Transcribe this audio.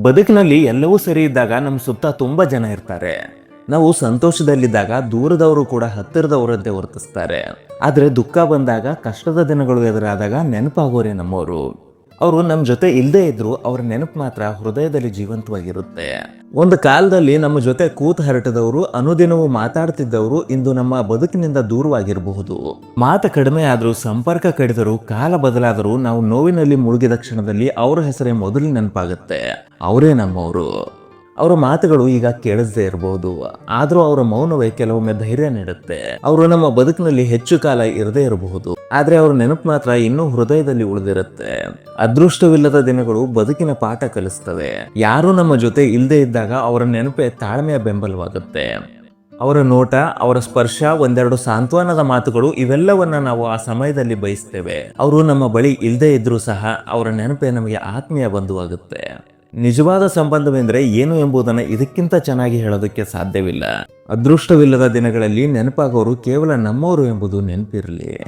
ಬದುಕಿನಲ್ಲಿ ಎಲ್ಲವೂ ಸರಿ ಇದ್ದಾಗ ನಮ್ಮ ಸುತ್ತ ತುಂಬಾ ಜನ ಇರ್ತಾರೆ. ನಾವು ಸಂತೋಷದಲ್ಲಿದ್ದಾಗ ದೂರದವರು ಕೂಡ ಹತ್ತಿರದವರಂತೆ ವರ್ತಿಸ್ತಾರೆ. ಆದರೆ ದುಃಖ ಬಂದಾಗ, ಕಷ್ಟದ ದಿನಗಳು ಎದುರಾದಾಗ ನೆನಪಾಗೋರೆ ನಮ್ಮವರು ಅವರು ನಮ್ಮ ಜೊತೆ ಇಲ್ಲದೆ ಇದ್ರು, ಅವ್ರ ನೆನಪು ಮಾತ್ರ ಹೃದಯದಲ್ಲಿ ಜೀವಂತವಾಗಿರುತ್ತೆ. ಒಂದು ಕಾಲದಲ್ಲಿ ನಮ್ಮ ಜೊತೆ ಕೂತ್ ಹರಟದವರು, ಅನುದಿನವೂ ಮಾತಾಡ್ತಿದ್ದವರು ಇಂದು ನಮ್ಮ ಬದುಕಿನಿಂದ ದೂರವಾಗಿರಬಹುದು. ಮಾತು ಕಡಿಮೆ ಆದರೂ, ಸಂಪರ್ಕ ಕಡಿದರೂ, ಕಾಲ ಬದಲಾದರೂ ನಾವು ನೋವಿನಲ್ಲಿ ಮುಳುಗಿದ ಕ್ಷಣದಲ್ಲಿ ಅವರ ಹೆಸರೇ ಮೊದಲು ನೆನಪಾಗುತ್ತೆ. ಅವರೇ ನಮ್ಮವರು. ಅವರ ಮಾತುಗಳು ಈಗ ಕೇಳಿಸದೇ ಇರಬಹುದು ಆದ್ರೂ ಅವರ ಮೌನವೇ ಕೆಲವೊಮ್ಮೆ ಧೈರ್ಯ ನೀಡುತ್ತೆ. ಅವರು ನಮ್ಮ ಬದುಕಿನಲ್ಲಿ ಹೆಚ್ಚು ಕಾಲ ಇರದೇ ಇರಬಹುದು. ಆದ್ರೆ ಅವರ ನೆನಪು ಮಾತ್ರ ಇನ್ನೂ ಹೃದಯದಲ್ಲಿ ಉಳಿದಿರುತ್ತೆ. ಅದೃಷ್ಟವಿಲ್ಲದ ದಿನಗಳು ಬದುಕಿನ ಪಾಠ ಕಲಿಸ್ತವೆ. ಯಾರು ನಮ್ಮ ಜೊತೆ ಇಲ್ಲದೆ ಇದ್ದಾಗ ಅವರ ನೆನಪೇ ತಾಳ್ಮೆಯ ಬೆಂಬಲವಾಗುತ್ತೆ. ಅವರ ನೋಟ, ಅವರ ಸ್ಪರ್ಶ, ಒಂದೆರಡು ಸಾಂತ್ವನದ ಮಾತುಗಳು ಇವೆಲ್ಲವನ್ನ ನಾವು ಆ ಸಮಯದಲ್ಲಿ ಬಯಸ್ತೇವೆ. ಅವರು ನಮ್ಮ ಬಳಿ ಇಲ್ಲದೆ ಇದ್ರೂ ಸಹ ಅವರ ನೆನಪೇ ನಮಗೆ ಆತ್ಮೀಯ ಬಂಧುವಾಗುತ್ತೆ. ನಿಜವಾದ ಸಂಬಂಧವೆಂದರೆ ಏನು ಎಂಬುದನ್ನು ಇದಕ್ಕಿಂತ ಚೆನ್ನಾಗಿ ಹೇಳೋದಕ್ಕೆ ಸಾಧ್ಯವಿಲ್ಲ. ಅದೃಷ್ಟವಿಲ್ಲದ ದಿನಗಳಲ್ಲಿ ನೆನಪಾಗೋರು ಕೇವಲ ನಮ್ಮವರು ಎಂಬುದು ನೆನಪಿರಲಿ.